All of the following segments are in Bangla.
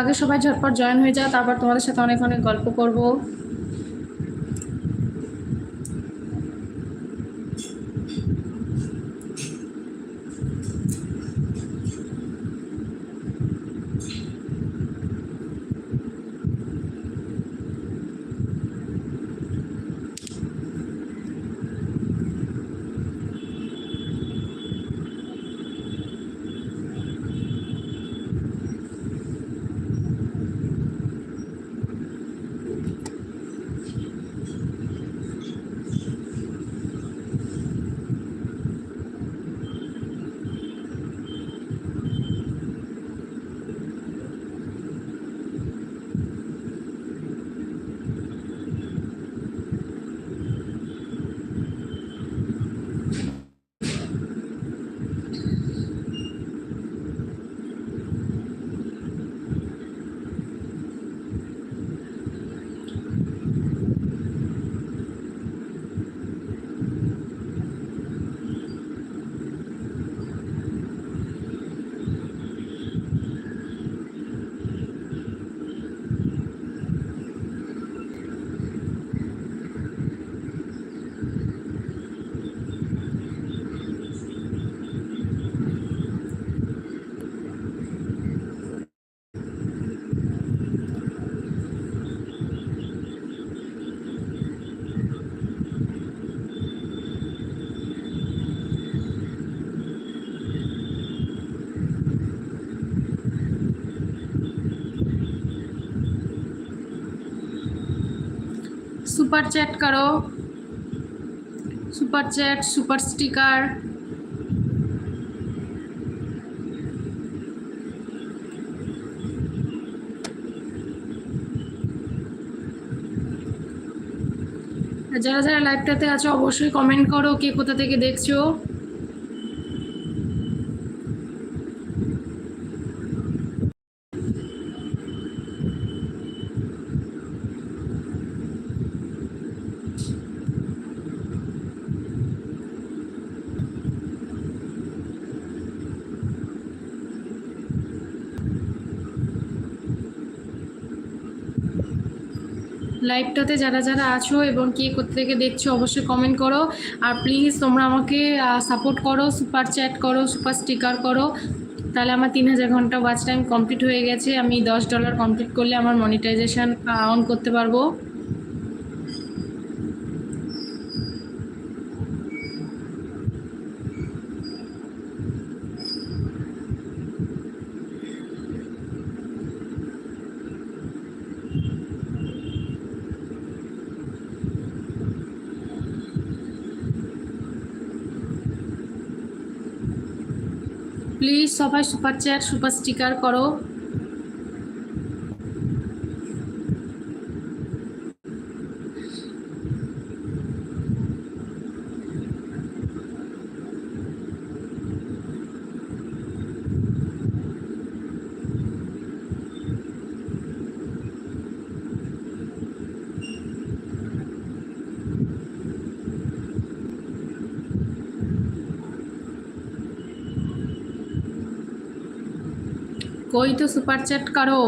আগে সবাই ঝটপট জয়েন হয়ে যাও তারপর তোমাদের সাথে অনেক অনেক গল্প করব। સુપર ચેટ કરો સુપર ચેટ સુપર સ્ટીકર যারা যারা লাইভটাতে আছো, অবশ্যই কমেন্ট করো কে কোথা থেকে দেখছ। লাইভটাতে যারা যারা আছো এবং কে থেকে দেখছ অবশ্যই কমেন্ট করো। আর প্লিজ তোমরা আমাকে সাপোর্ট করো সুপার চ্যাট করো সুপার স্টিকার করো। তাহলে আমার তিন হাজার ঘণ্টা ওয়াচ টাইম কমপ্লিট হয়ে গেছে। আমি দশ ডলার কমপ্লিট করলে আমার মনিটাইজেশান অন করতে পারব। প্লিজ সবাই সুপার চ্যাট সুপার স্টিকার করো। কই তো সুপার চ্যাট করো?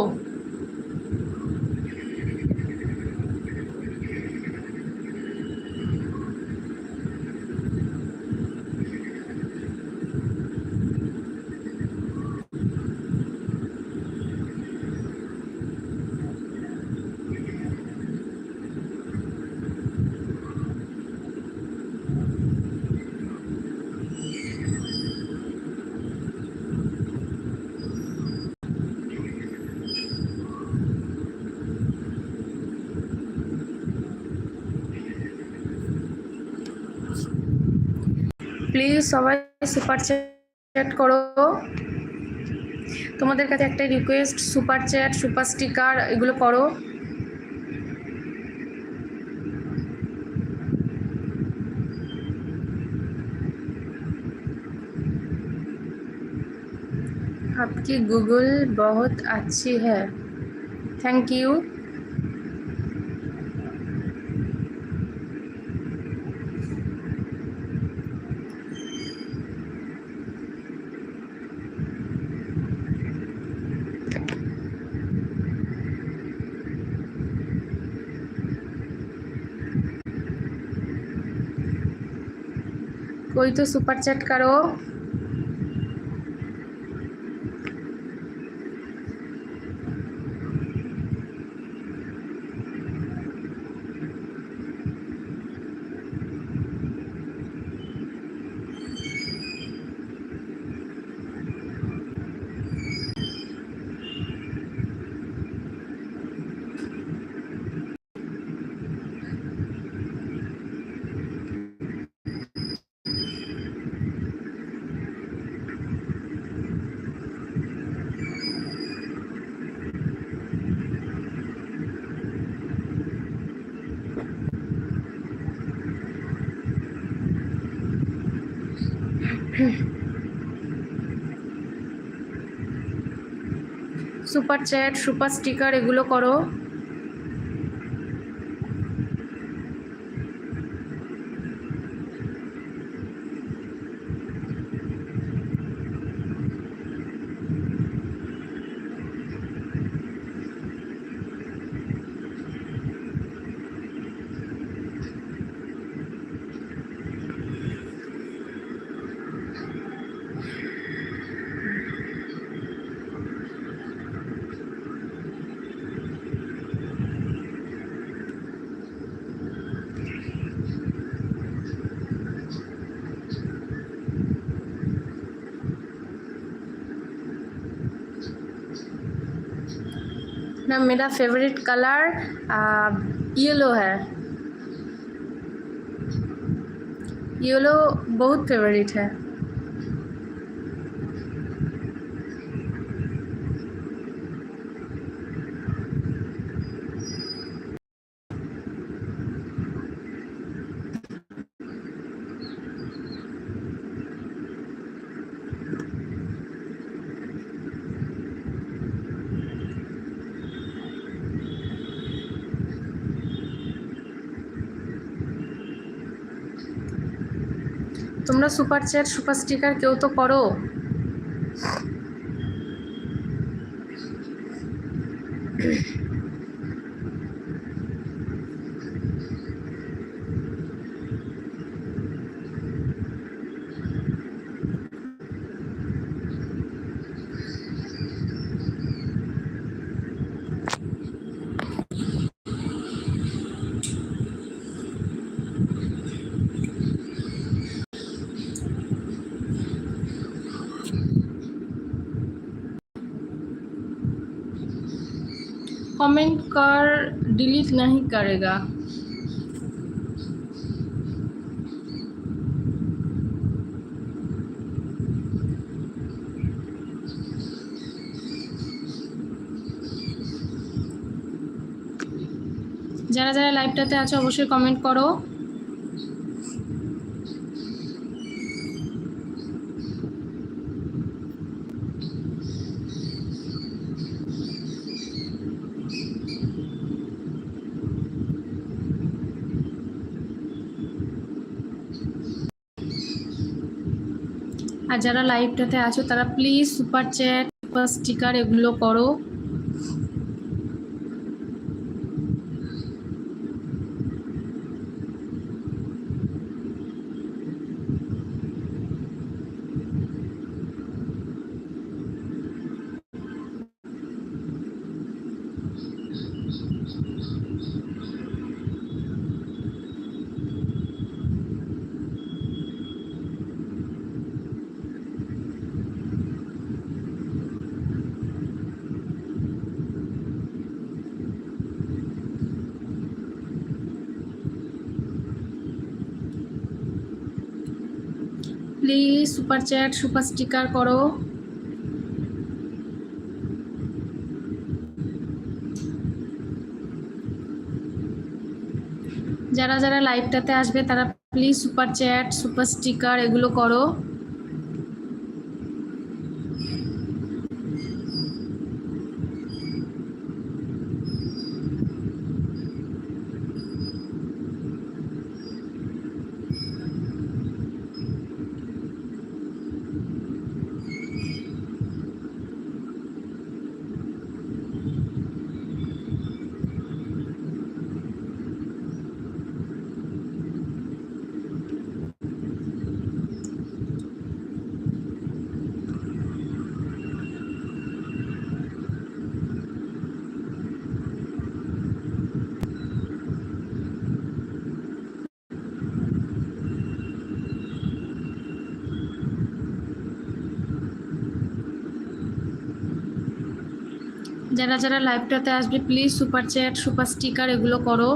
প্লিজ সবাই সুপার চ্যাট করো তোমাদের কাছে একটা request super chat super sticker এগুলো করো आपकी गूगल बहुत अच्छी है थैंक यू कोई तो सुपर चैट करो সুপার চ্যাট সুপার স্টিকার এগুলো করো। ना मेरा फेवरेट कलर येलो है। येलो बहुत फेवरेट है। সুপার চ্যাট সুপার স্টিকার কেউ তো করো। कमेंट कर डिलीट नहीं करेगा যারা যারা লাইভটাতে আছে অবশ্যই কমেন্ট করো আর যারা লাইভটাতে আছো তারা please super chat super sticker এগুলো করো please super chat, super sticker করো। যারা যারা লাইভটাতে আসবে তারা please super chat, super sticker এগুলো করো। যারা যারা লাইভটাতে আসবে please super chat super sticker এগুলো করো।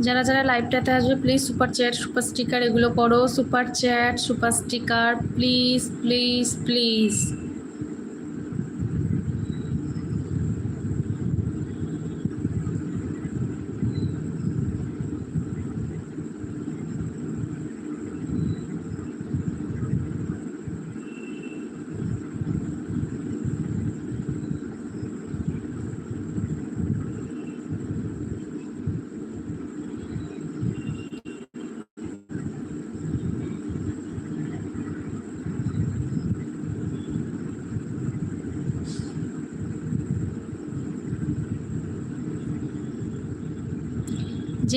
যারা যারা লাইভটাতে আসবে please super chat super sticker এগুলো করো super chat super sticker please please please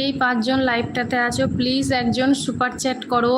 যেই পাঁচজন লাইভটাতে আছো প্লিজ একজন সুপার চ্যাট করো।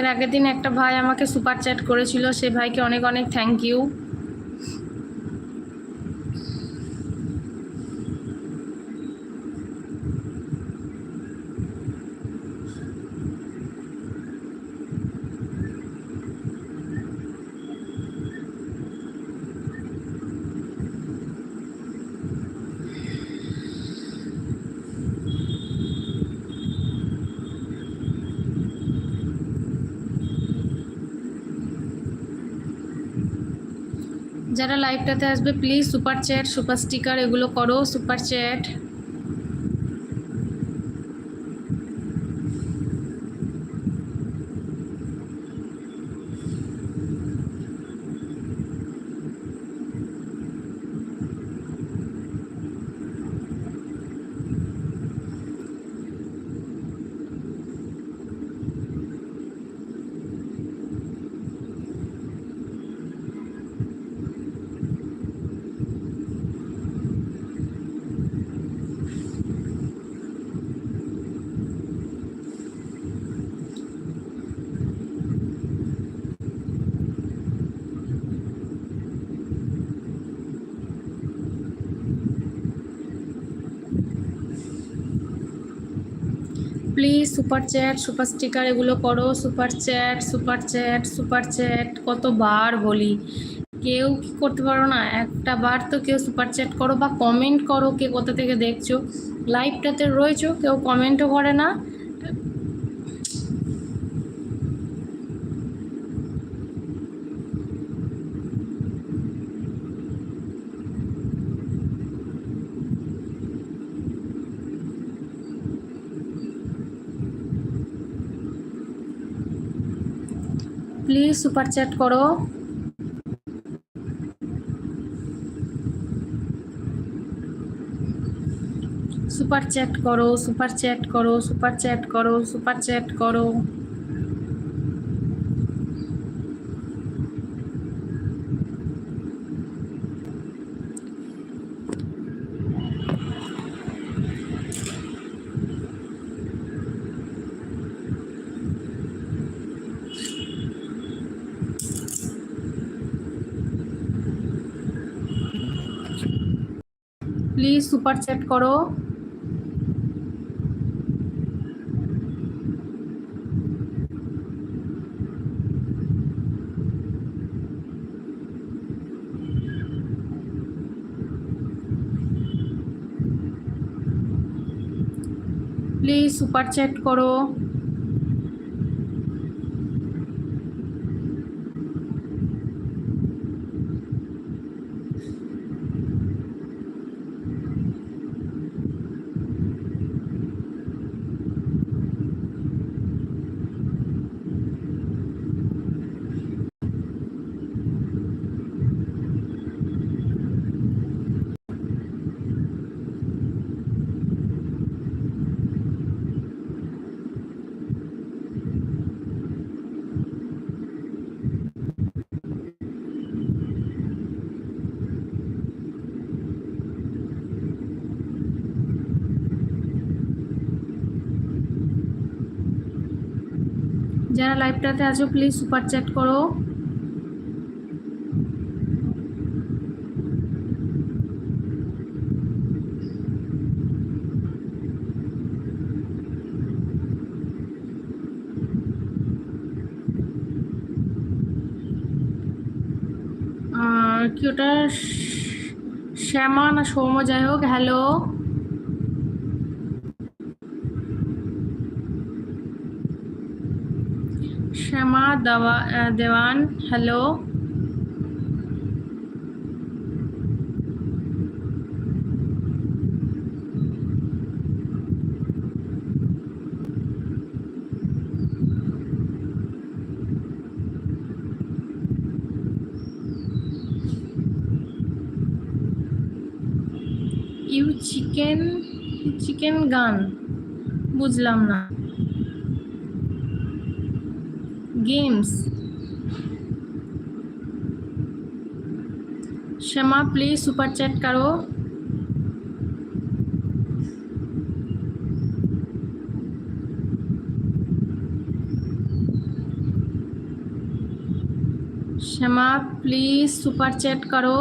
এর আগের দিন একটা ভাই আমাকে সুপার চ্যাট করেছিল, সে ভাইকে অনেক অনেক থ্যাংক ইউ যারা লাইভটাতে আসবে please super chat super sticker এগুলো করো super chat please super chat super sticker এগুলো করো super chat super chat super chat কতবার বলি। কেউ কি করতে পারো না? একটা বার তো কেউ সুপার চ্যাট করো বা কমেন্ট করো কে কোথা থেকে দেখছ। লাইভটাতে রয়েছো, কেউ কমেন্টও করে না। প্লিজ সুপার চ্যাট করো। সুপার চ্যাট করো সুপার চ্যাট করো সুপার চ্যাট করো সুপার চ্যাট করো। সুপার চ্যাট করো। প্লিজ সুপার চ্যাট করো। লাইভটাতে আছো প্লিজ সুপার চ্যাট করো। কি ওটা? শ্যামা না সৌম্য যাই হোক hello Shyama Dewan hello you chicken chicken গান বুঝলাম না। schemes. क्षमा प्लीज़ सुपर चैट करो क्षमा प्लीज़ सुपर चैट करो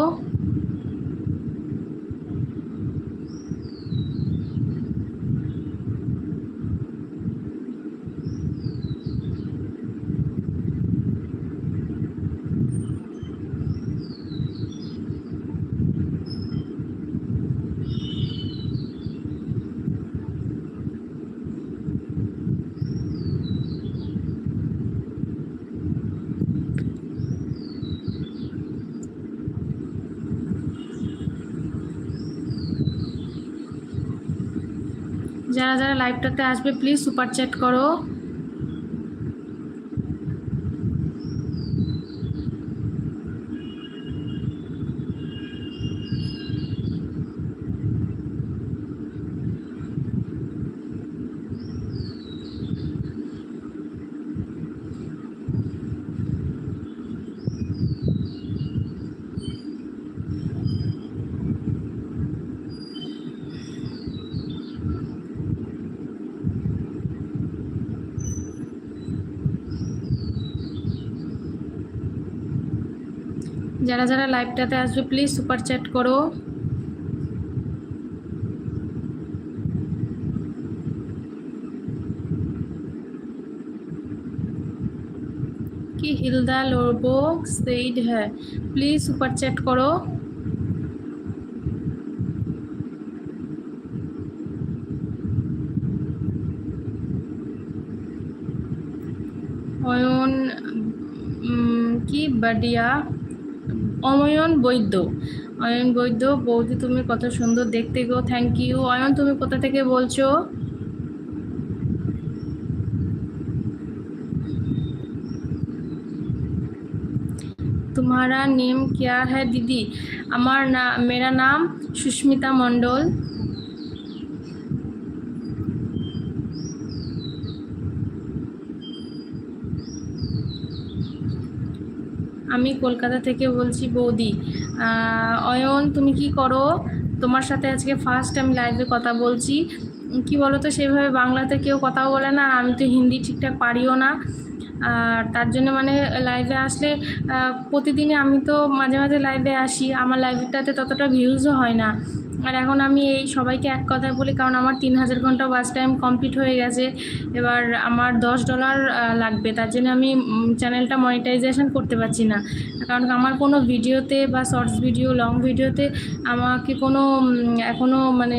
যারা যারা লাইভটাতে আসবে প্লিজ সুপার চ্যাট করো। যারা যারা লাইভটাতে আসবে প্লিজ সুপার চ্যাট করো। কি হিলদা লোরবো সেইড হ্যাঁ প্লিজ সুপার চ্যাট করো। অয়ন কি, বাডিয়া? অময়ন বৈদ্য অয়ন বৈদ্য বৌদি তুমি কত সুন্দর দেখতে গো থ্যাংক ইউ অয়ন তুমি কোথা থেকে বলছো तुम्हारा नेम क्या है दीदी আমার না मेरा नाम সুস্মিতা মণ্ডল আমি কলকাতা থেকে বলছি, বৌদি অয়ন, তুমি কি করো? তোমার সাথে আজকে ফার্স্ট আমি লাইভে কথা বলছি। কি বলো তো সেভাবে বাংলাতে কেউ কথাও বলে না আমি তো হিন্দি ঠিকঠাক পারিও না। আর তার জন্য মানে লাইভে আসলে প্রতিদিনে আমি তো মাঝে মাঝে লাইভে আসি। আমার লাইভটাতে ততটা ভিউজও হয় না। আর এখন আমি এই সবাইকে এক কথায় বলি, কারণ আমার তিন হাজার ঘণ্টা ওয়াচ টাইম কমপ্লিট হয়ে গেছে। এবার আমার দশ ডলার লাগবে। তার জন্য আমি চ্যানেলটা মনিটাইজেশন করতে পারছি না। কারণ আমার কোনো ভিডিওতে বা শর্টস ভিডিও লং ভিডিওতে আমাকে কোনো এখনও মানে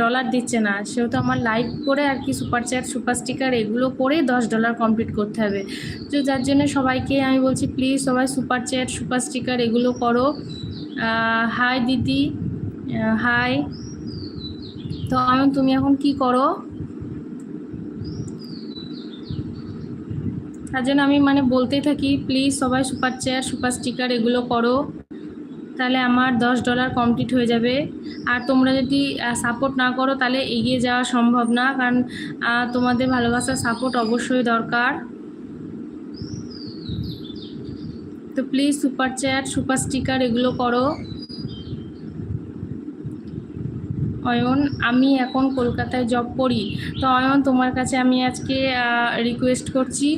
ডলার দিচ্ছে না। সেহেতু আমার লাইভ করে আর কি সুপার চ্যাট সুপার স্টিকার এগুলো করে দশ ডলার কমপ্লিট করতে হবে। তো যার জন্য সবাইকে আমি বলছি প্লিজ সবাই সুপার চ্যাট সুপার স্টিকার এগুলো করো। হাই দিদি। হাই তো আমি তুমি এখন কি করো? তার জন্য আমি মানে বলতেই থাকি প্লিজ সবাই সুপার চ্যাট সুপার স্টিকার এগুলো করো। তাহলে আমার দশ ডলার কমপ্লিট হয়ে যাবে। আর তোমরা যদি সাপোর্ট না করো, তাহলে এগিয়ে যাওয়া সম্ভব না। কারণ তোমাদের ভালোবাসার সাপোর্ট অবশ্যই দরকার। তো please super chat super sticker এগুলো করো। অয়ন আমি এখন কলকাতায় জব করি। তো অয়ন তোমার কাছে আমি আজকে রিকোয়েস্ট করছি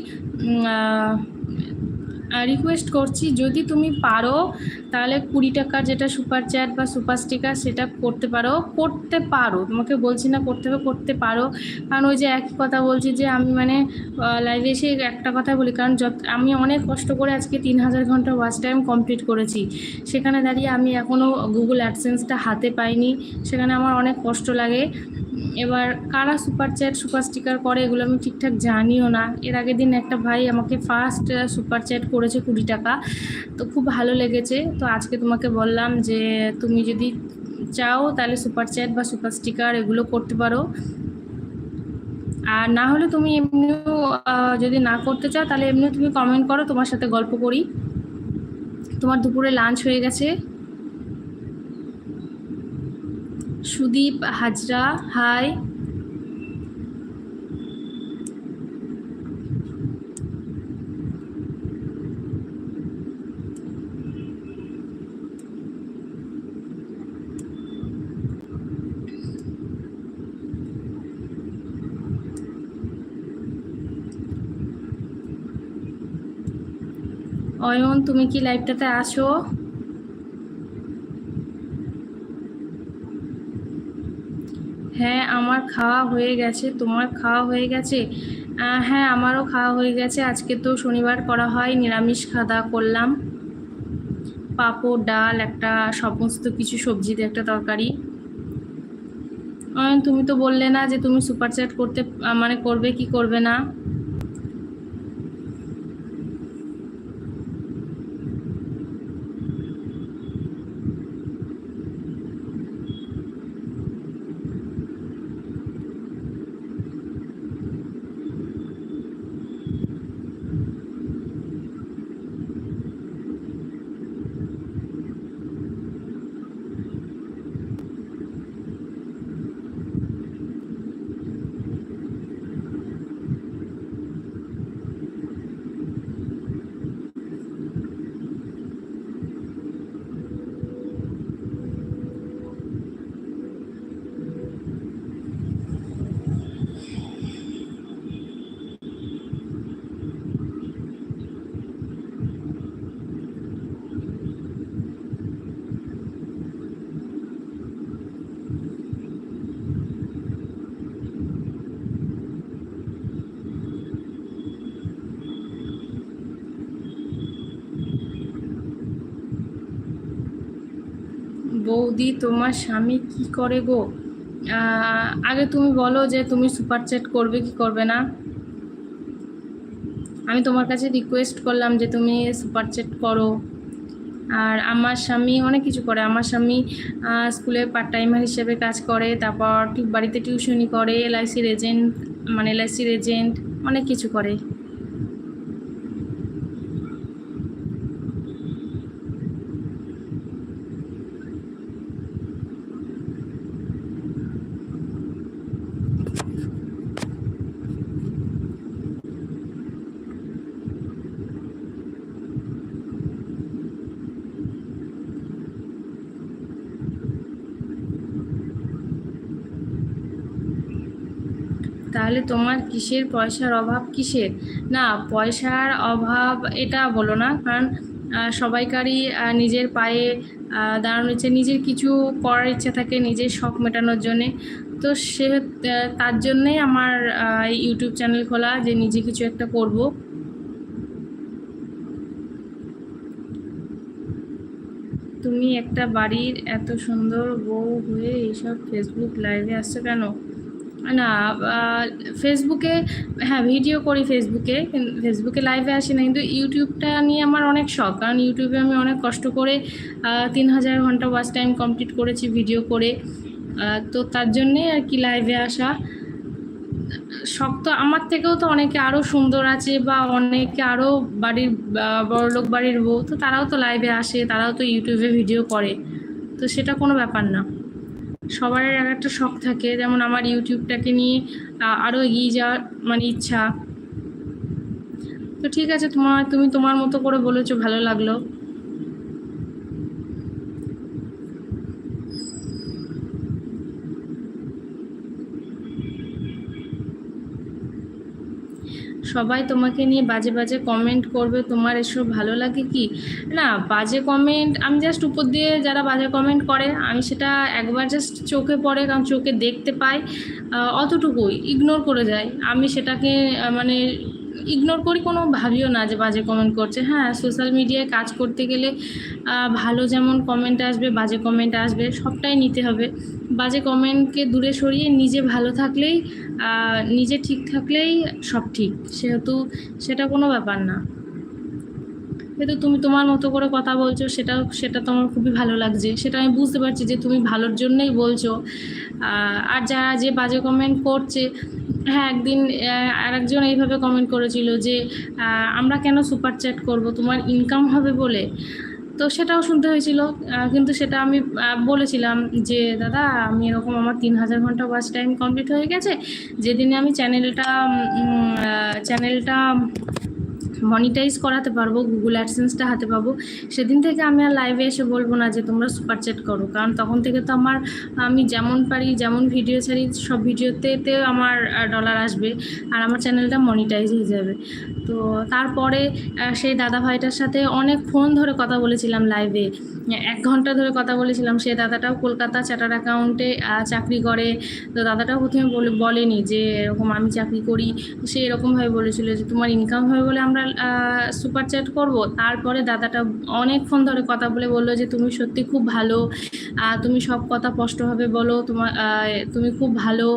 রিকোয়েস্ট করছি, যদি তুমি পারো, তাহলে কুড়ি টাকার যেটা সুপার চ্যাট বা সুপার স্টিকার সেটা করতে পারো। করতে পারো, তোমাকে বলছি না করতে হবে, করতে পারো। কারণ ওই যে একই কথা বলছি যে আমি মানে লাইভে এসে একটা কথা বলি, কারণ যত, আমি অনেক কষ্ট করে আজকে তিন হাজার ঘণ্টা ওয়াচ টাইম কমপ্লিট করেছি। সেখানে দাঁড়িয়ে আমি এখনও গুগল অ্যাডসেন্সটা হাতে পাইনি, সেখানে আমার অনেক কষ্ট লাগে। এবার কারা সুপার চ্যাট সুপার স্টিকার করে, এগুলো আমি ঠিকঠাক জানিও না। এর আগের দিন একটা ভাই আমাকে ফার্স্ট সুপার চ্যাট করেছে কুড়ি টাকা। তো খুব ভালো লেগেছে। তো আজকে তোমাকে বললাম যে তুমি যদি চাও তাহলে সুপার চ্যাট বা সুপার স্টিকার এগুলো করতে পারো। আর না হলে তুমি এমনিও যদি না করতে চাও তাহলে এমনিও তুমি কমেন্ট করো, তোমার সাথে গল্প করি। তোমার দুপুরে লাঞ্চ হয়ে গেছে। সুদীপ হাজরা হাই অয়ন, তুমি কি লাইভটাতে আসো হ্যাঁ আমার খাওয়া হয়ে গেছে। তোমার খাওয়া হয়ে গেছে? হ্যাঁ আমারও খাওয়া হয়ে গেছে। আজকে তো শনিবার করা হয়, নিরামিষ খাওয়া করলাম। পাঁপড়, ডাল, একটা সমস্ত কিছু, সবজি দিয়ে একটা তরকারি। তুমি তো বললে না যে তুমি সুপার চ্যাট করতে মানে করবে কি করবে না? বৌদি তোমার স্বামী কি করে গো? আগে তুমি বলো যে তুমি সুপার চ্যাট করবে কি করবে না? আমি তোমার কাছে রিকোয়েস্ট করলাম যে তুমি সুপার চ্যাট করো। আর আমার স্বামী অনেক কিছু করে। আমার স্বামী স্কুলে পার্ট টাইমার হিসেবে কাজ করে, তারপর বাড়িতে টিউশনি করে এলআইসির এজেন্ট মানে এলআইসির এজেন্ট অনেক কিছু করে। তাহলে তোমার কিসের পয়সার অভাব কিসের? না, পয়সার অভাব এটা বলো না, কারণ সবাইকারই নিজের পায়ে দাঁড়ানোর ইচ্ছে, নিজের কিছু করার ইচ্ছা থাকে নিজের শখ মেটানোর জন্যে। তো সে তার জন্যেই আমার ইউটিউব চ্যানেল খোলা যে নিজে কিছু একটা করব। তুমি একটা বাড়ির এত সুন্দর বউ হয়ে এইসব ফেসবুক লাইভে আসছো কেন? না ফেসবুকে হ্যাঁ ভিডিও করি ফেসবুকে ফেসবুকে লাইভে আসি না, কিন্তু ইউটিউবটা নিয়ে আমার অনেক শখ, কারণ ইউটিউবে আমি অনেক কষ্ট করে তিন হাজার ঘণ্টা ওয়াচ টাইম কমপ্লিট করেছি ভিডিও করে তো তার জন্যে আর কি লাইভে আসা। শখ তো আমার থেকেও তো অনেকে আরও সুন্দর আছে বা অনেকে আরও বাড়ির বড়লোক বাড়ির বউ, তো তারাও তো লাইভে আসে, তারাও তো ইউটিউবে ভিডিও করে, তো সেটা কোনো ব্যাপার না। সবার এক একটা শখ থাকে, যেমন আমার ইউটিউবটাকে নিয়ে আরও এগিয়ে যাওয়ার মানে ইচ্ছা। তো ঠিক আছে তোমার, তুমি তোমার মতো করে বলেছ, ভালো লাগল। সবাই তোমাকে নিয়ে বাজে বাজে কমেন্ট করবে, তোমার এসব ভালো লাগে কি? না, বাজে কমেন্ট আমি জাস্ট উপর দিয়ে যারা বাজে কমেন্ট করে, আমি সেটা একবার জাস্ট চোখে পড়ে, কারণ চোখে দেখতে পাই অতটুকুই ইগনোর করে যায় আমি সেটাকে মানে ইগনোর করি, কোনো ভাবিও না যে বাজে কমেন্ট করছে। হ্যাঁ সোশ্যাল মিডিয়ায় কাজ করতে গেলে ভালো যেমন কমেন্ট আসবে, বাজে কমেন্ট আসবে, সবটাই নিতে হবে। বাজে কমেন্টকে দূরে সরিয়ে নিজে ভালো থাকলেই নিজে ঠিক থাকলেই সব ঠিক। সেহেতু সেটা কোনো ব্যাপার না। যেহেতু তুমি তোমার মতো করে কথা বলছো, সেটাও, সেটা তোমার খুবই ভালো লাগছে। সেটা আমি বুঝতে পারছি যে তুমি ভালোর জন্যই বলছো। আর যারা যে বাজে কমেন্ট করছে হ্যাঁ একদিন আরেকজন এইভাবে কমেন্ট করেছিল যে আমরা কেন সুপার চ্যাট করব? তোমার ইনকাম হবে বলে। তো সেটাও শুনতে হয়েছিল। কিন্তু সেটা আমি বলেছিলাম যে, দাদা, আমি এরকম আমার তিন হাজার ঘণ্টা ওয়াচ টাইম কমপ্লিট হয়ে গেছে। যেদিনে আমি চ্যানেলটা চ্যানেলটা মনিটাইজ করাতে পারব গুগল অ্যাডসেন্সটা হাতে পাবো। সেদিন থেকে আমি আর লাইভে এসে বলব না যে তোমরা সুপার চ্যাট করো, কারণ তখন থেকে তো আমার, আমি যেমন পারি, যেমন ভিডিও ছাড়ি, সব ভিডিওতে আমার ডলার আসবে, আর আমার চ্যানেলটা মনিটাইজ হয়ে যাবে। তো তারপরে সেই দাদা ভাইটার সাথে অনেক ফোন ধরে কথা বলেছিলাম লাইভে এক ঘণ্টা ধরে কথা বলেছিলাম, সে দাদাটাও কলকাতা চার্টার অ্যাকাউন্টে চাকরি করে। তো দাদাটাও প্রথমে বলে, বলেনি যে এরকম আমি চাকরি করি। সে এরকমভাবে বলেছিল যে তোমার ইনকাম হবে বলে আমরা সুপার চ্যাট করব। তারপরে দাদাটা অনেকক্ষণ ধরে কথা বলে বলল যে, তুমি সত্যি খুব ভালো। তুমি সব কথা স্পষ্টভাবে বলো। তোমার তুমি খুব ভালো।